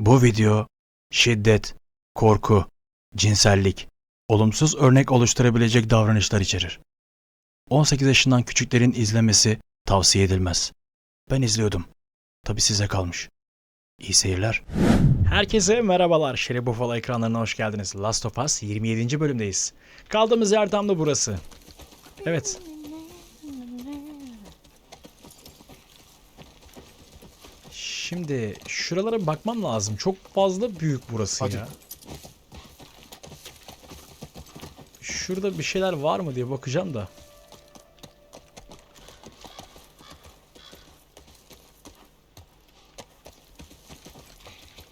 Bu video şiddet, korku, cinsellik, olumsuz örnek oluşturabilecek davranışlar içerir. 18 yaşından küçüklerin izlemesi tavsiye edilmez. Ben izliyordum. Tabi size kalmış. İyi seyirler. Herkese merhabalar. Şerif Buffalo ekranlarına hoş geldiniz. Last of Us 27. bölümdeyiz. Kaldığımız yer tam da burası. Evet. Şimdi şuralara bakmam lazım. Çok fazla büyük burası Hadi. ya. Şurada bir şeyler var mı diye bakacağım da.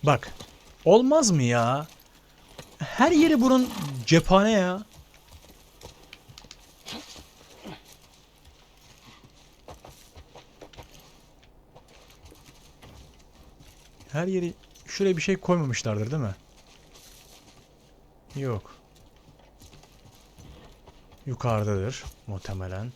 Bak. Olmaz mı ya? Her yeri bunun cephane ya. Her yeri şuraya bir şey koymamışlardır değil mi? Yok. Yukarıdadır muhtemelen.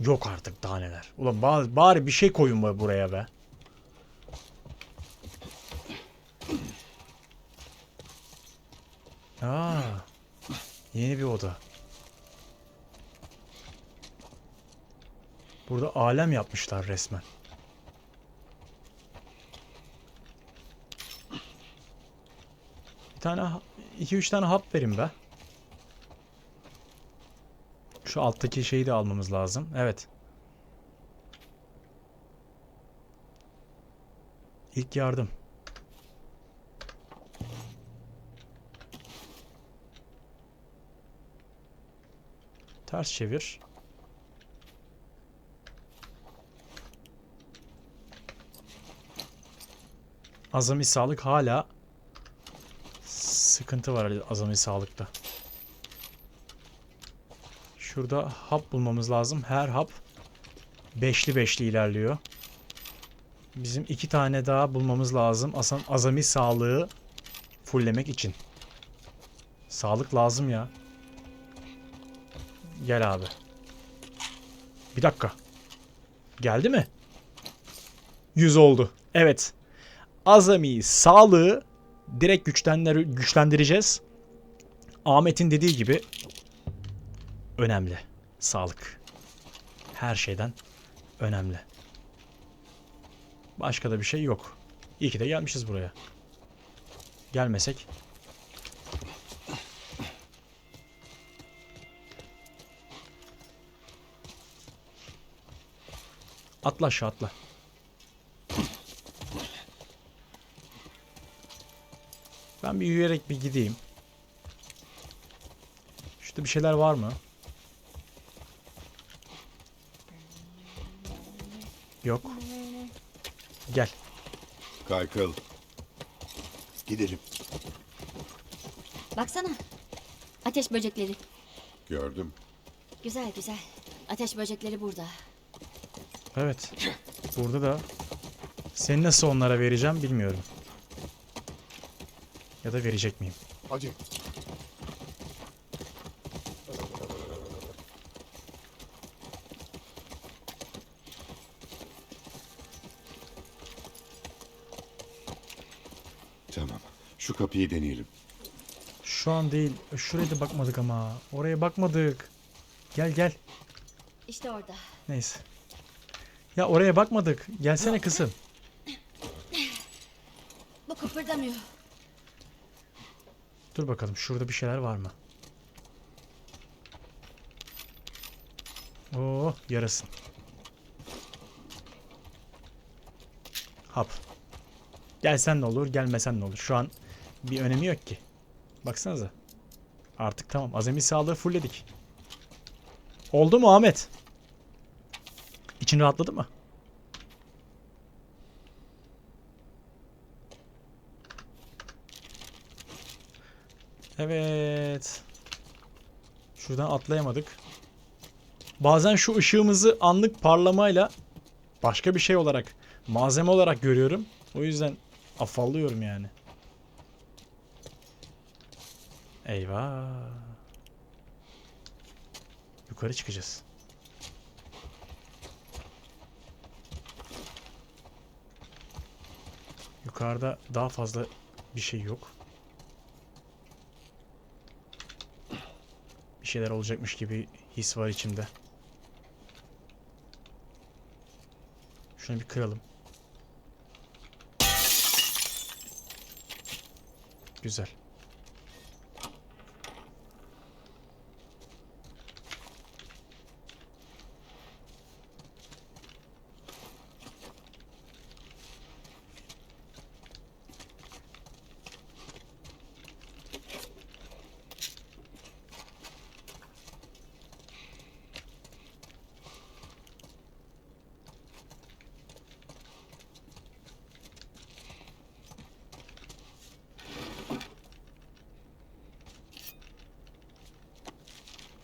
Yok artık daha neler. Ulan bari, bari bir şey koyun buraya be. Aa, yeni bir oda. Burada alem yapmışlar resmen. Bir tane, iki üç tane hap verin be. Şu alttaki şeyi de almamız lazım. Evet. İlk yardım. Ters çevir. Azami sağlık hala sıkıntı var azami sağlıkta. Şurada hap bulmamız lazım. Her hap beşli beşli ilerliyor. Bizim iki tane daha bulmamız lazım. Aslında azami sağlığı fulllemek için. Sağlık lazım ya. Gel abi. Bir dakika. Geldi mi? 100 oldu. Evet. Azami sağlığı direkt güçlendir güçlendireceğiz. Ahmet'in dediği gibi önemli. Sağlık. Her şeyden önemli. Başka da bir şey yok. İyi ki de gelmişiz buraya. Gelmesek Atla aşağı atla. Ben bir yürüyerek bir gideyim. Şurada bir şeyler var mı? Yok. Gel. Kaykıl. Gidelim. Baksana. Ateş böcekleri. Gördüm. Güzel güzel. Ateş böcekleri burada. Evet. Burada da seni nasıl onlara vereceğim bilmiyorum. Ya da verecek miyim? Hadi. Tamam. Şu kapıyı deneyelim. Şu an değil. Şuraya da bakmadık ama. Oraya bakmadık. Gel gel. İşte orada. Neyse. Ya oraya bakmadık. Gelsene kızım. Bu kıpırdamıyor. Dur bakalım şurada bir şeyler var mı? Oo yarasın. Hap. Gelsen ne olur, gelmesen ne olur. Şu an bir önemi yok ki. Baksanıza. Artık tamam. Azami sağlığı fullledik. Oldu mu Ahmet? İçin rahatladı mı? Evet. Şuradan atlayamadık. Bazen şu ışığımızı anlık parlamayla başka bir şey olarak, malzeme olarak görüyorum. O yüzden afallıyorum yani. Eyvah. Yukarı çıkacağız. Yukarıda daha fazla bir şey yok. Bir şeyler olacakmış gibi his var içimde. Şunu bir kıralım. Güzel.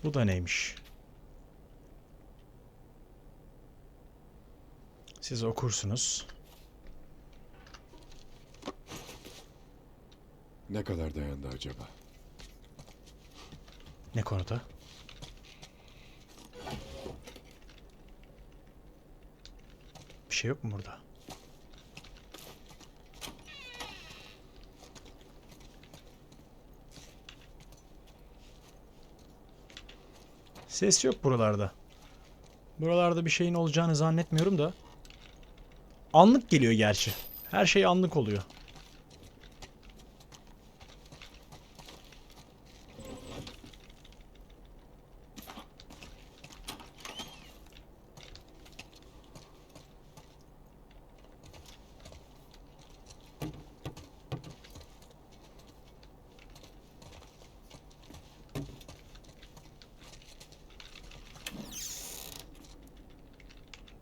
Bu da neymiş? Siz okursunuz. Ne kadar dayandı acaba? Ne konuda? Bir şey yok mu burada? Ses yok buralarda. Buralarda bir şeyin olacağını zannetmiyorum da. Anlık geliyor gerçi. Her şey anlık oluyor.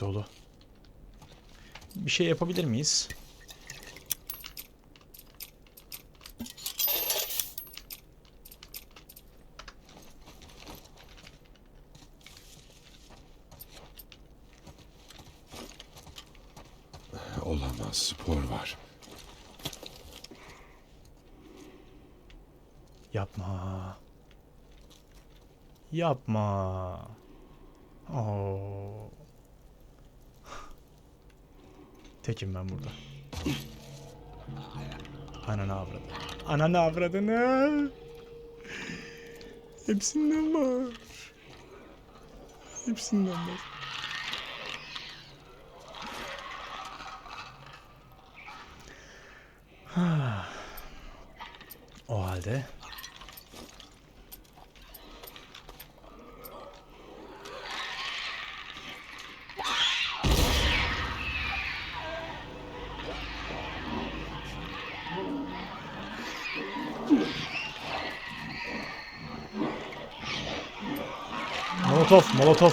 Dolu. Bir şey yapabilir miyiz? Olamaz. Spor var. Yapma. Yapma. Tekim ben burada. Ananı avradı. Ananı avradını. Hepsinden var. Hepsinden var. Ha. O halde Molotov, Molotov.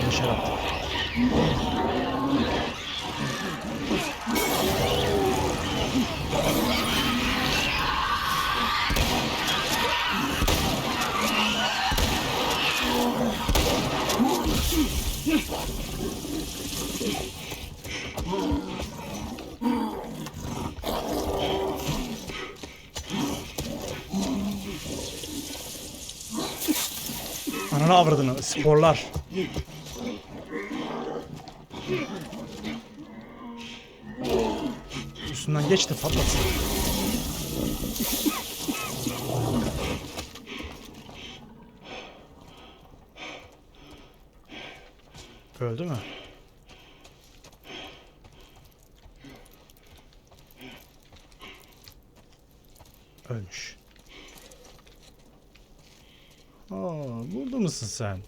Yanlış yer attık. Ananı avradını, sporlar. Üstünden geç de patlatsın. Öldü mü? Aa, burada mısın sen?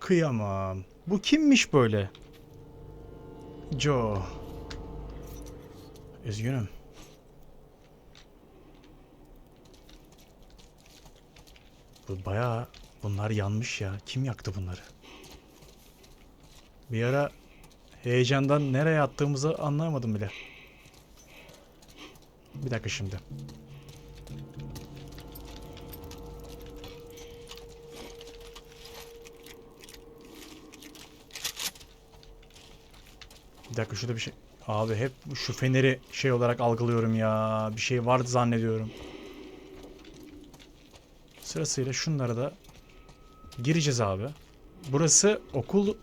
Kıyamam. Bu kimmiş böyle? Joe. Üzgünüm. Bu bayağı bunlar yanmış ya. Kim yaktı bunları? Bir ara heyecandan nereye attığımızı anlayamadım bile. Bir dakika şimdi. Bir dakika şurada bir şey Abi hep şu feneri şey olarak algılıyorum ya. Bir şey vardı zannediyorum. Sırasıyla şunlara da gireceğiz abi. Burası okul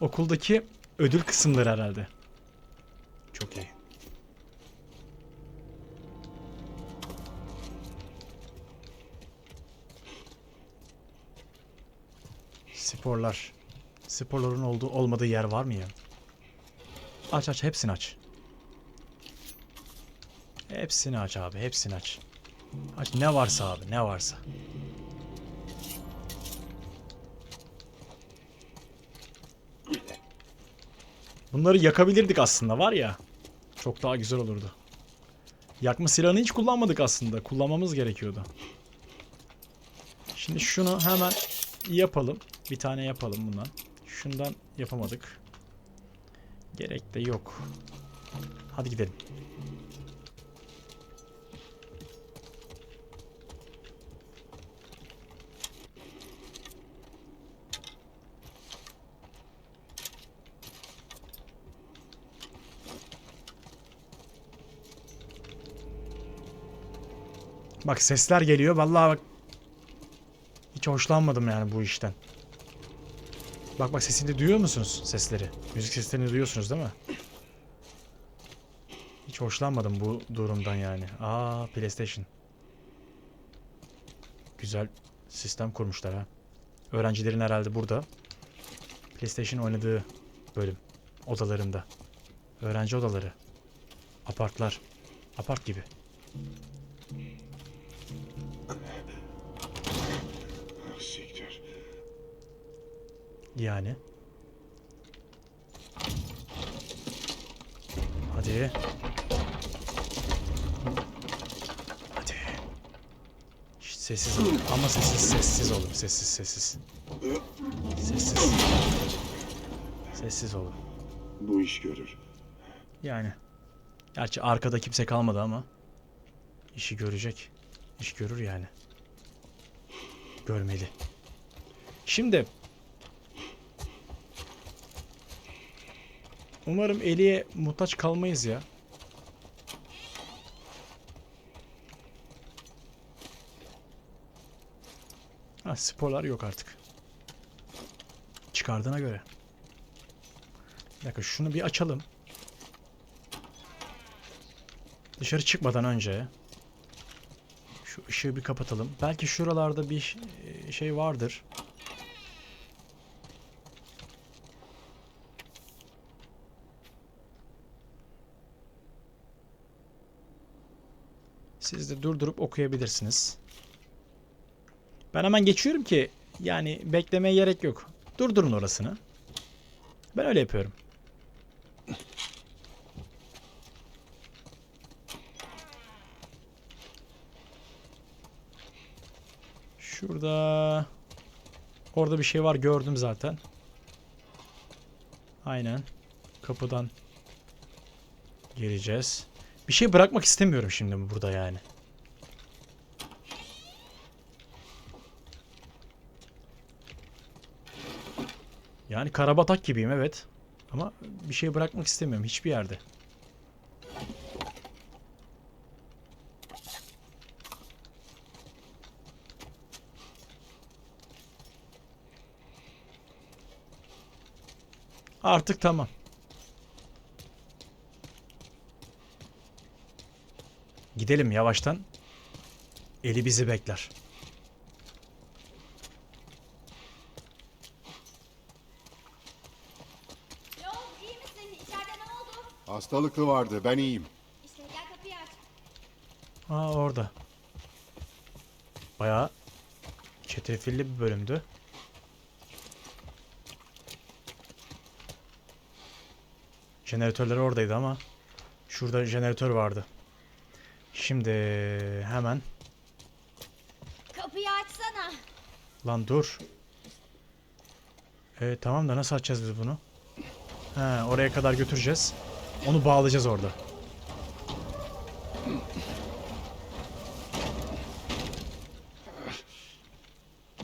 okuldaki ödül kısımları herhalde. Çok iyi. Sporlar. Sporların olduğu olmadığı yer var mı ya? Aç aç hepsini aç. Hepsini aç abi hepsini aç. Aç ne varsa abi ne varsa. Bunları yakabilirdik aslında var ya. Çok daha güzel olurdu. Yakma silahını hiç kullanmadık aslında. Kullanmamız gerekiyordu. Şimdi şunu hemen yapalım. Bir tane yapalım bundan. Şundan yapamadık. Gerek de yok. Hadi gidelim. Bak sesler geliyor. Vallahi bak. Hiç hoşlanmadım yani bu işten. Bak bak sesini duyuyor musunuz sesleri? Müzik seslerini duyuyorsunuz değil mi? Hiç hoşlanmadım bu durumdan yani. Aa PlayStation. Güzel sistem kurmuşlar ha. Öğrencilerin herhalde burada PlayStation oynadığı bölüm odalarında. Öğrenci odaları. Apartlar. Apart gibi. Yani. Hadi. Hadi. Şşt, sessiz olun. Ama sessiz sessiz olun. Sessiz sessiz. Sessiz. Sessiz olun. Bu iş görür. Yani. Gerçi arkada kimse kalmadı ama. işi görecek. İş görür yani. Görmeli. Şimdi. Umarım Eli'ye muhtaç kalmayız ya. Ha, sporlar yok artık. Çıkardığına göre. Bir dakika şunu bir açalım. Dışarı çıkmadan önce şu ışığı bir kapatalım. Belki şuralarda bir şey vardır. Siz de durdurup okuyabilirsiniz. Ben hemen geçiyorum ki yani beklemeye gerek yok. Durdurun orasını. Ben öyle yapıyorum. Şurada orada bir şey var gördüm zaten. Aynen. Kapıdan gireceğiz. Bir şey bırakmak istemiyorum şimdi burada yani. Yani karabatak gibiyim evet. Ama bir şey bırakmak istemiyorum hiçbir yerde. Artık tamam. Gidelim yavaştan. Eli bizi bekler. Yol iyi misin? İçeride ne oldu? Hastalıklı vardı. Ben iyiyim. İşte gel kapıyı aç. Aa orada. Bayağı çetrefilli bir bölümdü. Jeneratörler oradaydı ama şurada jeneratör vardı. Şimdi hemen Kapıyı açsana. lan dur. E, tamam da nasıl açacağız biz bunu? He, oraya kadar götüreceğiz. Onu bağlayacağız orada.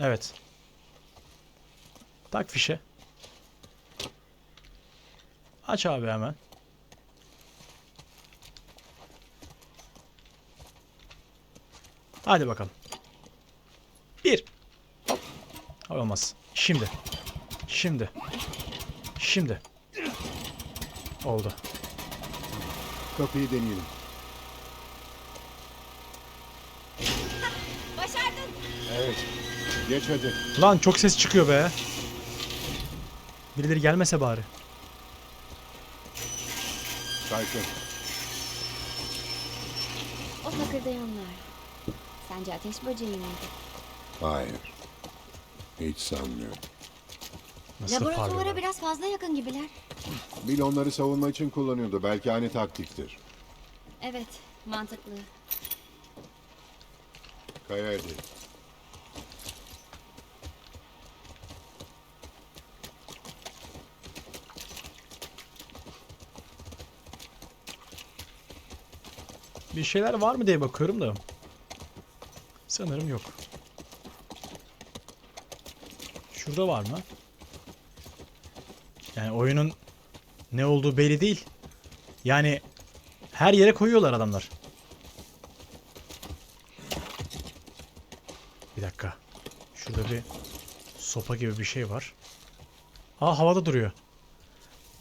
Evet. Tak fişe. Aç abi hemen. Hadi bakalım. Bir. Hop. Olmaz. Şimdi. Şimdi. Şimdi. Oldu. Kapıyı deneyelim. Başardın. Evet. Geç hadi. Lan çok ses çıkıyor be. Birileri gelmese bari. Kaykın. O takırdayanlar. Sence ateş böceği miydi? Hayır. Hiç sanmıyorum. Nasıl Laboratuvara biraz fazla yakın gibiler. Bill onları savunma için kullanıyordu. Belki aynı taktiktir. Evet, mantıklı. Kaya hadi. Bir şeyler var mı diye bakıyorum da. Sanırım yok. Şurada var mı? Yani oyunun ne olduğu belli değil. Yani her yere koyuyorlar adamlar. Bir dakika. Şurada bir sopa gibi bir şey var. Aa havada duruyor.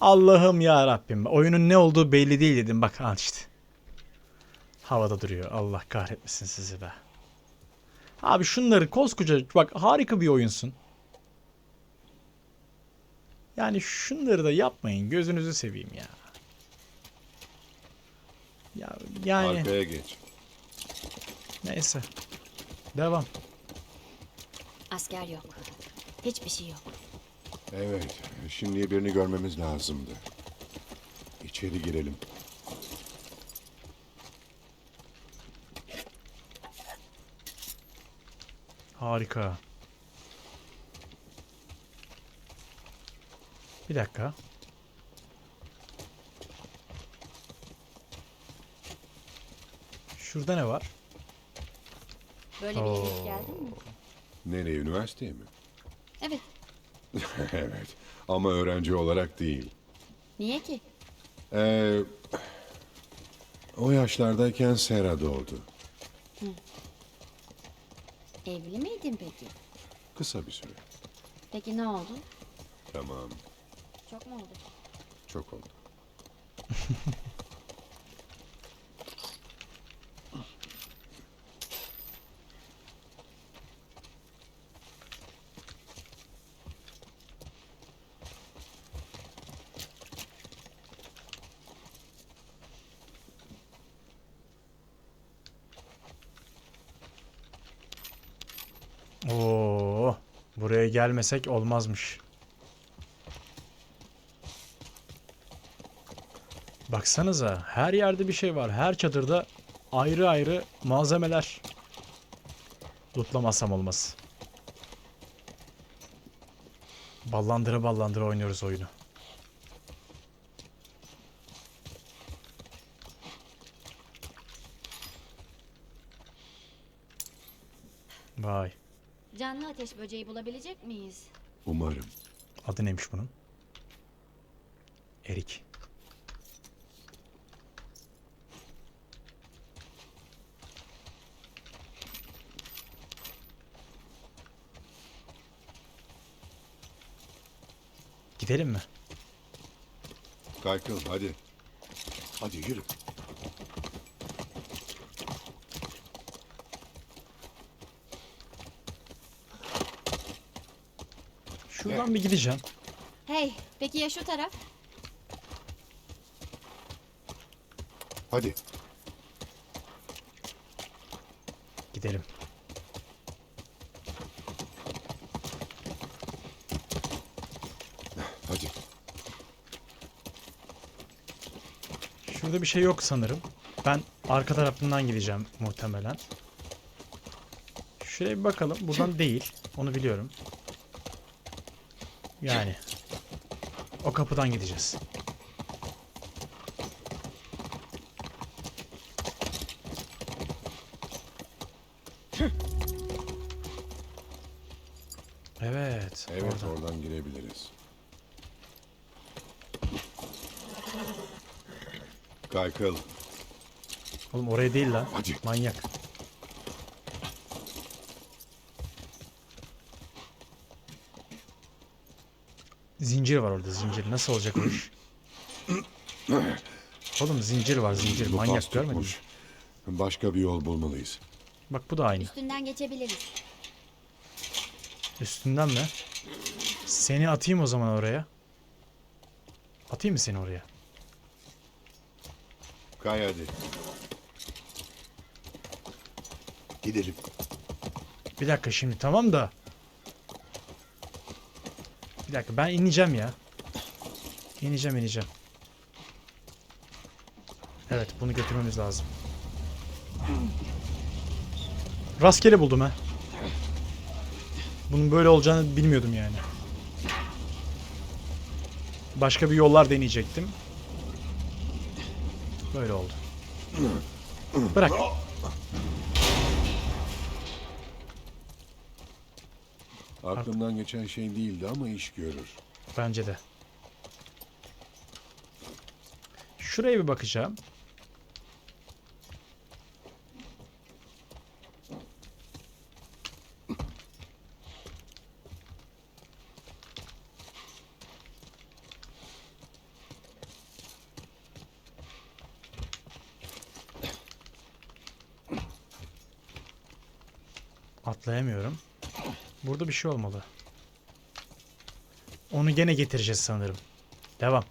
Allah'ım ya Rabbim. Oyunun ne olduğu belli değil dedim. Bak al işte. Havada duruyor. Allah kahretmesin sizi be. Abi şunları koskoca bak harika bir oyunsun. Yani şunları da yapmayın. Gözünüzü seveyim ya. Ya yani Arkaya geç. neyse. Devam. Asker yok. Hiçbir şey yok. Evet. Şimdi birini görmemiz lazımdı. İçeri girelim. Harika. Bir dakika. Şurada ne var? Böyle bir Oo. yere geldin mi? Nereye? Üniversiteye mi? Evet. evet. Ama öğrenci olarak değil. Niye ki? Ee, o yaşlardayken Sera doğdu. Evli miydin peki? Kısa bir süre. Peki ne oldu? Tamam. Çok mu oldu? Çok oldu. Oo, buraya gelmesek olmazmış. Baksanıza her yerde bir şey var. Her çadırda ayrı ayrı malzemeler. Lootlamasam olmaz. Ballandıra ballandıra oynuyoruz oyunu. Vay. Canlı ateş böceği bulabilecek miyiz? Umarım. Adı neymiş bunun? Erik. Gidelim mi? Kaykıl hadi. Hadi yürü. Şuradan bir gideceğim. Hey, peki ya şu taraf? Hadi. Gidelim. Hadi. Şurada bir şey yok sanırım. Ben arka tarafından gideceğim muhtemelen. Şuraya bir bakalım. Buradan değil. Onu biliyorum. Yani. O kapıdan gideceğiz. Evet. Evet oradan. oradan girebiliriz. Kaykıl. Oğlum oraya değil lan. Hadi. Manyak. Zincir var orada zincir. Nasıl olacak o iş? Oğlum zincir var zincir. Bu Manyak pas görmedin mi? tutmuş. Başka bir yol bulmalıyız. Bak bu da aynı. Üstünden geçebiliriz. Üstünden mi? Seni atayım o zaman oraya. Atayım mı seni oraya? Kay hadi. Gidelim. Bir dakika şimdi tamam da. Bir dakika ben ineceğim ya. İneceğim ineceğim. Evet bunu götürmemiz lazım. Rastgele buldum ha. Bunun böyle olacağını bilmiyordum yani. Başka bir yollar deneyecektim. Böyle oldu. Bırak. Aklımdan geçen şey değildi ama iş görür. Bence de. Şuraya bir bakacağım. Atlayamıyorum. Burada bir şey olmalı. Onu gene getireceğiz sanırım. Devam.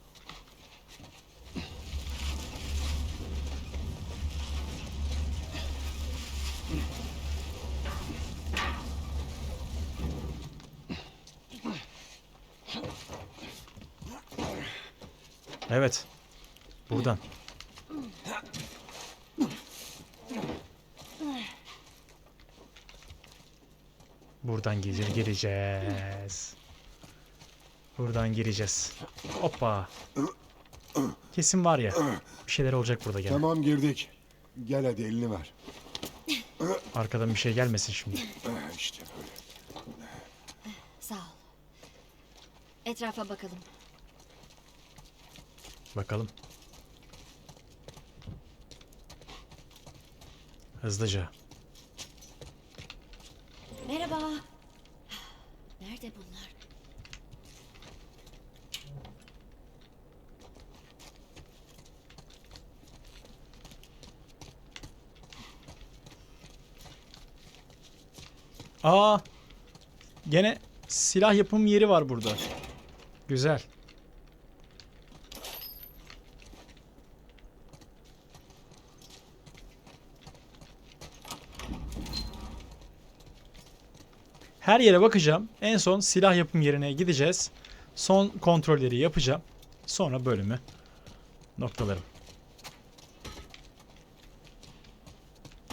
Evet. Buradan. Buradan gir gireceğiz. Buradan gireceğiz. Hoppa. Kesin var ya. Bir şeyler olacak burada gene. Tamam girdik. Gel hadi elini ver. Arkadan bir şey gelmesin şimdi. İşte böyle. Sağ ol. Etrafa bakalım. Bakalım. Hızlıca. Aa! Gene silah yapım yeri var burada. Güzel. Her yere bakacağım. En son silah yapım yerine gideceğiz. Son kontrolleri yapacağım. Sonra bölümü noktalarım.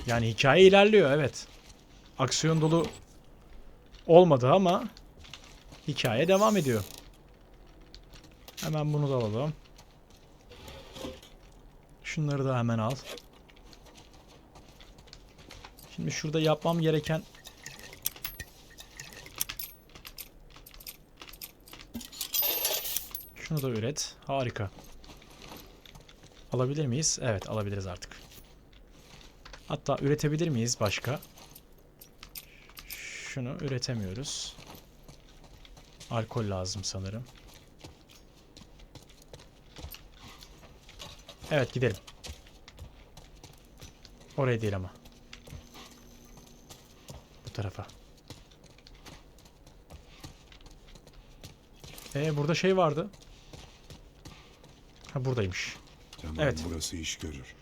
Yani hikaye ilerliyor evet. Aksiyon dolu olmadı ama hikaye devam ediyor. Hemen bunu da alalım. Şunları da hemen al. Şimdi şurada yapmam gereken Şunu da üret. Harika. Alabilir miyiz? Evet alabiliriz artık. Hatta üretebilir miyiz başka? Şunu üretemiyoruz. Alkol lazım sanırım. Evet gidelim. Oraya değil ama. Bu tarafa. Ee burada şey vardı. Ha buradaymış. Tamam Evet. burası iş görür.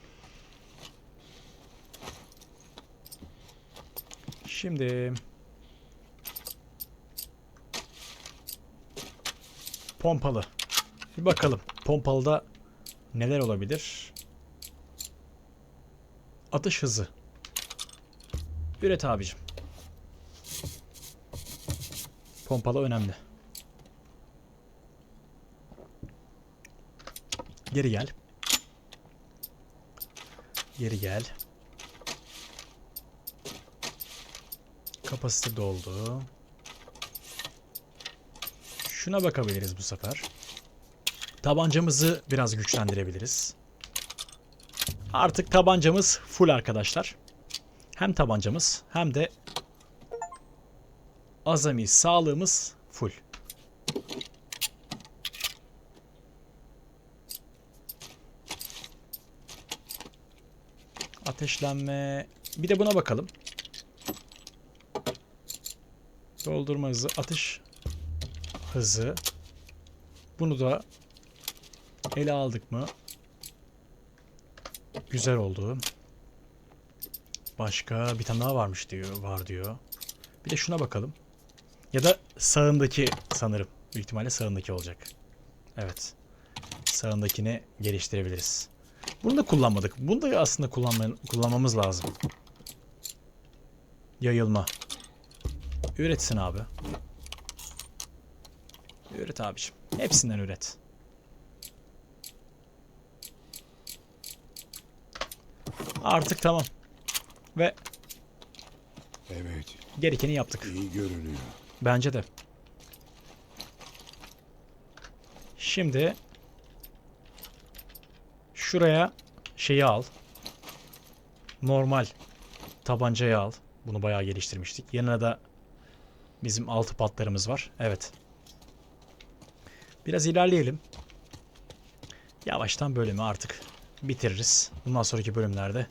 Şimdi pompalı. Bir bakalım pompalıda neler olabilir? Atış hızı. Üret abicim. Pompalı önemli. Geri gel. Geri gel. Kapasite doldu. Şuna bakabiliriz bu sefer. Tabancamızı biraz güçlendirebiliriz. Artık tabancamız full arkadaşlar. Hem tabancamız hem de azami sağlığımız full. Ateşlenme. Bir de buna bakalım. Doldurma hızı atış hızı. Bunu da ele aldık mı? Güzel oldu. Başka bir tane daha varmış diyor, var diyor. Bir de şuna bakalım. Ya da sağındaki sanırım. Büyük ihtimalle sağındaki olacak. Evet. Sağındakini geliştirebiliriz. Bunu da kullanmadık. Bunu da aslında kullanma, kullanmamız lazım. Yayılma. Üretsin abi. Üret abiciğim. Hepsinden üret. Artık tamam. Ve Evet, gerekeni yaptık. iyi görünüyor. Bence de. Şimdi şuraya şeyi al. Normal tabancayı al. Bunu bayağı geliştirmiştik. Yanına da bizim altı patlarımız var. Evet. Biraz ilerleyelim. Yavaştan bölümü artık bitiririz. Bundan sonraki bölümlerde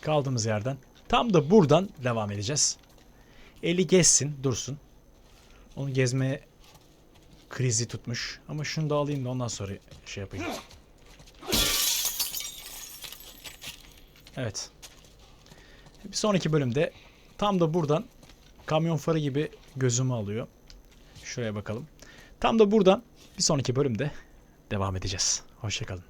kaldığımız yerden tam da buradan devam edeceğiz. Eli gezsin, dursun. Onu gezmeye krizi tutmuş. Ama şunu da alayım da ondan sonra şey yapayım. Evet. Bir sonraki bölümde tam da buradan kamyon farı gibi gözümü alıyor. Şuraya bakalım. Tam da buradan bir sonraki bölümde devam edeceğiz. Hoşçakalın.